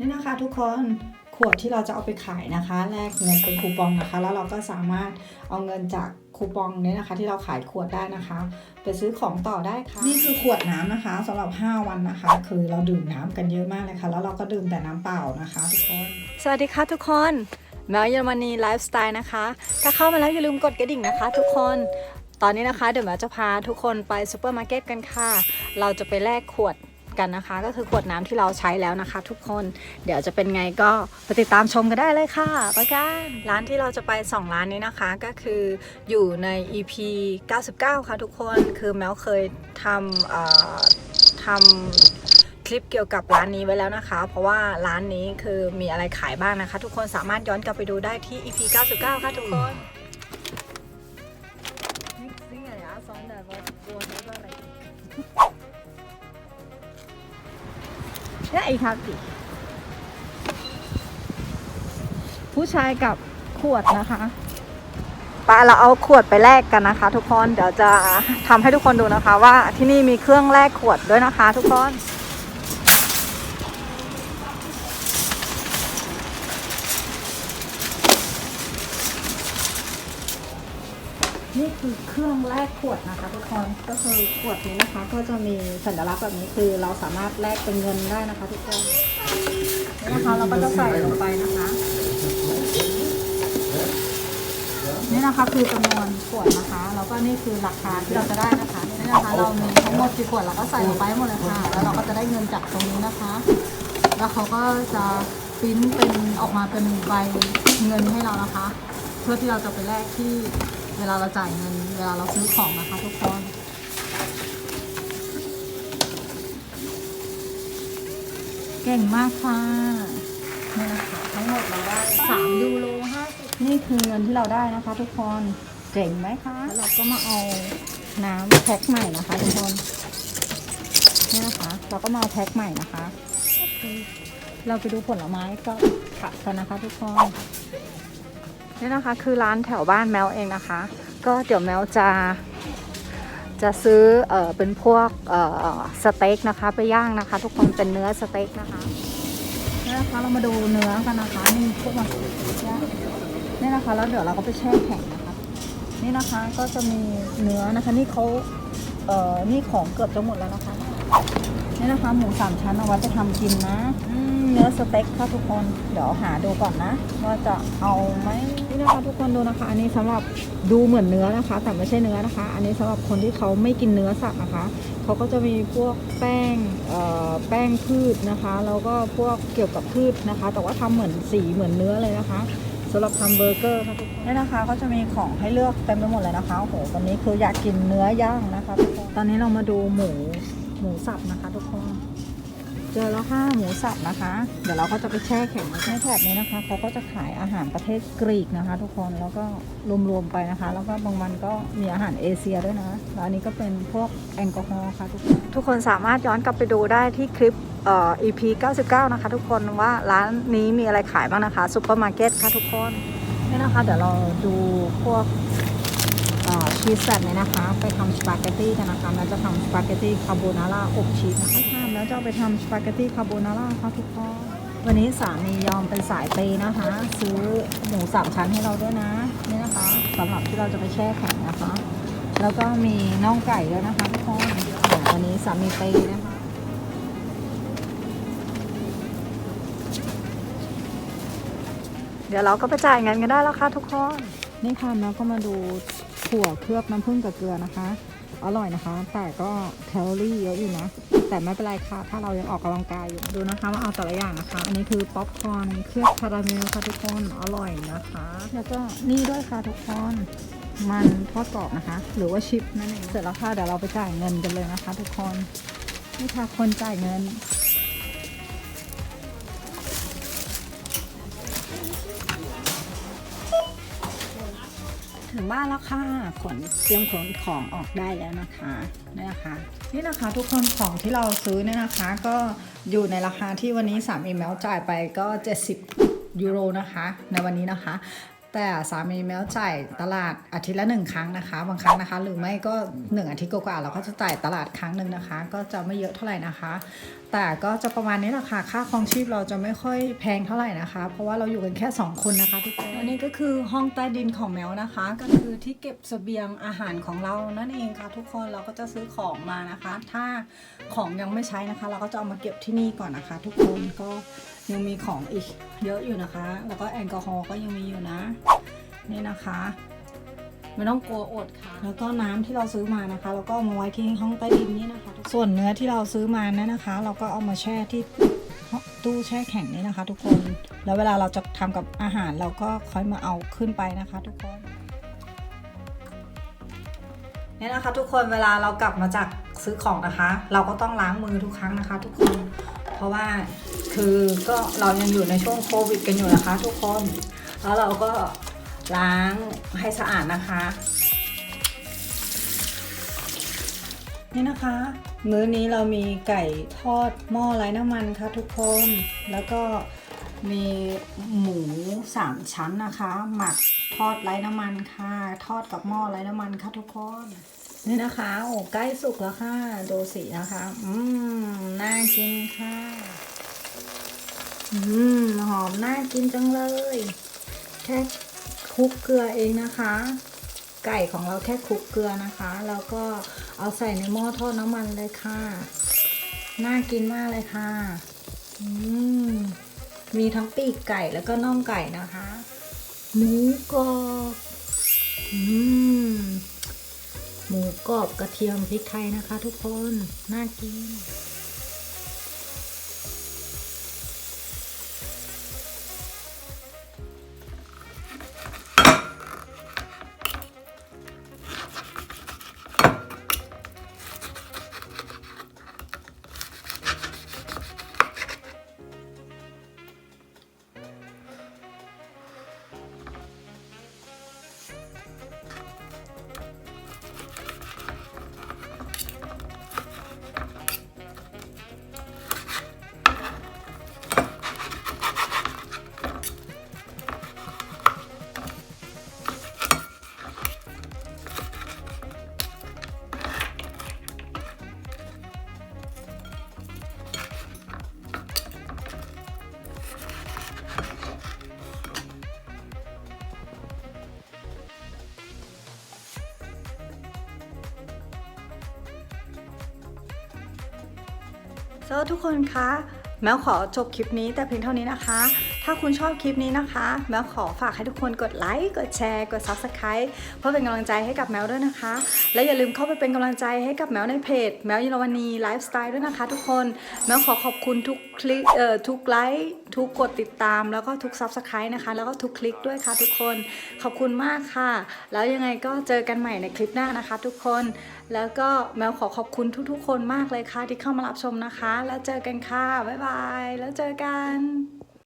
นี่นะคะทุกคนขวดที่เราจะเอาไปขายนะคะ แลกเงินเป็นคูปองนะคะ แล้วเราก็สามารถเอาเงินจากคูปองนี้นะคะ ที่เราขายขวดได้นะคะไปซื้อของต่อได้ค่ะ นี่คือขวดน้ำนะคะสำหรับ 5 วันนะคะ คือเราดื่มน้ำกันเยอะมากเลยค่ะ แล้วเราก็ดื่มแต่น้ำเปล่านะคะทุกคน สวัสดีค่ะทุกคนแมวเยอรมนีไลฟ์สไตล์นะคะ ถ้าเข้ามาแล้วอย่าลืมกดกระดิ่งนะคะ ทุกคนตอนนี้นะคะเดี๋ยวแมวจะพาทุกคนไปซูเปอร์มาร์เก็ตกันค่ะ เราจะไปแลกขวด กันนะคะ ก็คือขวดน้ำที่เราใช้แล้วนะคะ ทุกคนเดี๋ยวจะเป็นไงก็ไปติดตามชมกันได้เลยค่ะไปกันร้านที่เราจะไป 2 ร้านนี้นะคะก็คืออยู่ใน EP 99 ค่ะทุกคนคือแมวเคยทำเอ่อทำคลิปเกี่ยวกับร้านนี้ไว้แล้วนะคะ เพราะว่าร้านนี้คือมีอะไรขายบ้างนะคะ ทุกคนสามารถย้อนกลับไปดูได้ที่ EP 99 ค่ะทุกคน นี่อีกครับดิผู้ชายกับขวดนะคะไปเราเอาขวดไปแลกกันนะคะ ทุกคน เดี๋ยวจะทำให้ทุกคนดูนะคะ ว่าที่นี่มีเครื่องแลกขวดด้วยนะคะ ทุกคน นี่คือเครื่องแลกขวดนะคะทุกคนก็คือขวดนี้นะคะ ก็จะมีสัญลักษณ์แบบนี้คือเราสามารถแลกเป็นเงินได้นะคะทุกคนนี่นะคะเราก็จะใส่ลงไปนะคะ นี่นะคะคือจำนวนขวดนะคะแล้วก็นี่คือราคาที่เราจะได้นะคะนี่นะคะเรามีทั้งหมดกี่ขวดเราก็ใส่ลงไปหมดเลยค่ะ แล้วเราก็จะได้เงินจากตรงนี้นะคะ แล้วเขาก็จะปริ้นเป็นออกมาเป็นใบเงินให้เรานะคะ เพื่อที่เราจะไปแลกที่ เวลาเราจ่ายเงิน เวลาเราซื้อของนะคะทุกคนเก่งมากค่ะนี่นะคะทั้งหมดเราได้3ยูโร50นี่คือเงินที่เราได้นะคะ ทุกคนเจ๋งไหมคะแล้วเราก็มาเอาน้ำแพ็คใหม่นะคะทุกคนนี่นะคะ เราก็มาเอาแพ็คใหม่นะคะ เราไปดูผลไม้ก็ขัดกันนะคะ ทุกคน นี่นะคะคือร้านแถวบ้านแมวเองนะคะ ก็เดี๋ยวแมวจะจะซื้อเออเป็นพวกเออสเต็กนะคะ ไปย่างนะคะ ทุกคนเป็นเนื้อสเต็กนะคะนี่นะคะเรามาดูเนื้อกันนะคะนี่พวกมันนี่นะคะ แล้วเดี๋ยวเราก็ไปแช่แข็งนะคะ นี่นะคะก็จะมีเนื้อนะคะนี่เขาเอ่อนี่ของเกือบจะหมดแล้วนะคะนี่นะคะหมูสามชั้นเอาไว้จะทำกินนะเนื้อสเต็กค่ะทุกคน เดี๋ยวหาดูก่อนนะ ว่าจะเอาไหม นะคะทุกคนดูนะคะ อันนี้สำหรับดูเหมือนเนื้อนะคะ แต่ไม่ใช่เนื้อนะคะ อันนี้สำหรับคนที่เขาไม่กินเนื้อสัตว์นะคะเขาก็จะมีพวกแป้งเอ่อแป้งพืชนะคะแล้วก็พวกเกี่ยวกับพืชนะคะ แต่ว่าทำเหมือนสีเหมือนเนื้อเลยนะคะสำหรับทำเบอร์เกอร์ค่ะทุกคนนี่นะคะก็จะมีของให้เลือกเต็มไปหมดเลยนะคะโอ้โหวันนี้คืออยากกินเนื้อย่างนะคะทุกคนตอนนี้เรามาดูหมูหมูสับนะคะ ทุกคน เจอแล้วค่ะหมูสับนะคะ เดี๋ยวเราก็จะไปแช่แข็งในแถบนี้นะคะเขาก็จะขายอาหารประเทศกรีกนะคะ ทุกคนแล้วก็รวมๆไปนะคะ แล้วก็บางวันก็มีอาหารเอเชียด้วยนะแล้วอันนี้ก็เป็นพวกแอลกอฮอล์ค่ะทุกคนทุกคนสามารถย้อนกลับไปดูได้ที่คลิปเอ่อ EP 99 นะคะ ทุกคนว่าร้านนี้มีอะไรขายบ้างนะคะซูเปอร์มาร์เก็ตค่ะทุกคนนี่นะคะ เดี๋ยวเราดูพวก ชีสแซดเนี่ยนะคะ ไปทำสปาเกตตี้กันนะคะแล้วจะทำสปาเกตตี้คาโบนาร่าอบชีสนะคะทำแล้วจะเอาไปทำสปาเกตตี้คาโบนาร่าค่ะทุกคนวันนี้สามียอมเป็นสายเปย์นะคะ ซื้อหมูสามชั้นให้เราด้วยนะนี่นะคะสำหรับที่เราจะไปแช่แข็งนะคะ แล้วก็มีน่องไก่ด้วยนะคะทุกคนเดี๋ยววันนี้สามีเปย์นะคะเดี๋ยวเราก็ไปจ่ายเงินกันได้แล้วค่ะทุกคน นี่ค่ะแล้วก็มาดู ถั่วเคลือบน้ำผึ้งกับเกลือนะคะ อร่อยนะคะ แต่ก็แคลอรี่เยอะอยู่นะ แต่ไม่เป็นไรค่ะ ถ้าเรายังออกกำลังกายอยู่ดูนะคะว่าเอาแต่ละอย่างนะคะ อันนี้คือป๊อปคอร์นเคลือบคาราเมลค่ะทุกคนอร่อยนะคะ แล้วก็นี่ด้วยค่ะทุกคนมันทอดกรอบนะคะ หรือว่าชิปนั่นเองเสร็จแล้วค่ะเดี๋ยวเราไปจ่ายเงินกันเลยนะคะ ทุกคนนี่ค่ะคนจ่ายเงิน ถึงบ้านแล้วค่ะขนเตรียมขนของออกได้แล้วนะคะนี่นะคะนี่นะคะทุกคนของที่เราซื้อเนี่ยนะคะ ก็อยู่ในราคาที่วันนี้สามีแมวจ่ายไปก็ 70 ยูโรนะคะ ในวันนี้นะคะ แต่สามีแมวจ่ายตลาดอาทิตย์ละหนึ่งครั้งนะคะ บางครั้งนะคะ หรือไม่ก็หนึ่งอาทิตย์กว่าๆเราก็จะจ่ายตลาดครั้งหนึ่งนะคะ ก็จะไม่เยอะเท่าไหร่นะคะแต่ก็จะประมาณนี้แหละค่ะ ค่าครองชีพเราจะไม่ค่อยแพงเท่าไหร่นะคะ เพราะว่าเราอยู่กันแค่ 2 คนนะคะทุกคนอันนี้ก็คือห้องใต้ดินของแมวนะคะ ก็คือที่เก็บเสบียงอาหารของเรานั่นเองค่ะ ทุกคนเราก็จะซื้อของมานะคะ ถ้าของยังไม่ใช้นะคะ เราก็จะเอามาเก็บที่นี่ก่อนนะคะ ทุกคนก็ยังมีของอีกเยอะอยู่นะคะ แล้วก็แอลกอฮอล์ก็ยังมีอยู่นะ นี่นะคะ ไม่ต้องกลัวอดค่ะ แล้วก็น้ำที่เราซื้อมานะคะเราก็เอามาไว้ที่ห้องใต้ดินนี่นะคะ ส่วนเนื้อที่เราซื้อมาเนี่ยนะคะ เราก็เอามาแช่ที่ตู้แช่แข็งนี่นะคะ ทุกคน แล้วเวลาเราจะทำกับอาหารเราก็ค่อยมาเอาขึ้นไปนะคะ ทุกคนเนี่ยนะคะ ทุกคนเวลาเรากลับมาจากซื้อของนะคะ เราก็ต้องล้างมือทุกครั้งนะคะ ทุกคน เพราะว่าคือก็เรายังอยู่ในช่วงโควิดกันอยู่นะคะ ทุกคน แล้วเราก็ ล้างให้สะอาดนะคะ นี่นะคะ มื้อนี้เรามีไก่ทอดหม้อไร้น้ำมันค่ะทุกคน แล้วก็มีหมูสามชั้นนะคะ หมักทอดไร้น้ำมันค่ะ ทอดกับหม้อไร้น้ำมันค่ะทุกคนนี่นะคะโอ้ใกล้สุกแล้วค่ะดูสีนะคะ อืมน่ากินค่ะ อืมหอมน่ากินจังเลยแค่ ลุกเกลือเองนะคะ ไก่ของเราแค่คลุกเกลือนะคะ แล้วก็เอาใส่ในหม้อทอดน้ำมันเลยค่ะ น่ากินมากเลยค่ะมมีทั้งปีกไก่แล้วก็น่องไก่นะคะหมูกรอบหมูกรอบกระเทียมพริกไทยนะคะ ทุกคน น่ากิน สวัสดีทุกคนคะแมวขอจบคลิปนี้แต่เพียงเท่านี้นะคะ ถ้าคุณชอบคลิปนี้นะคะ แมวขอฝากให้ทุกคนกดไลค์ กดแชร์ กด Subscribe เพื่อเป็นกำลังใจให้กับแมวด้วยนะคะ และอย่าลืมเข้าไปเป็นกำลังใจให้กับแมวในเพจ แมวยอรมนีไลฟ์สไตล์ด้วยนะคะทุกคน แมวขอขอบคุณทุกคลิกเอ่อทุกไลค์ ทุกกดติดตาม แล้วก็ทุก Subscribe นะคะ แล้วก็ทุกคลิกด้วยค่ะทุกคน ขอบคุณมากค่ะ แล้วยังไงก็เจอกันใหม่ในคลิปหน้านะคะ ทุกคน แล้วก็แมวขอขอบคุณทุกๆ คนมากเลยค่ะที่เข้ามารับชมนะคะ แล้วเจอกันค่ะ บ๊ายบาย แล้วเจอกัน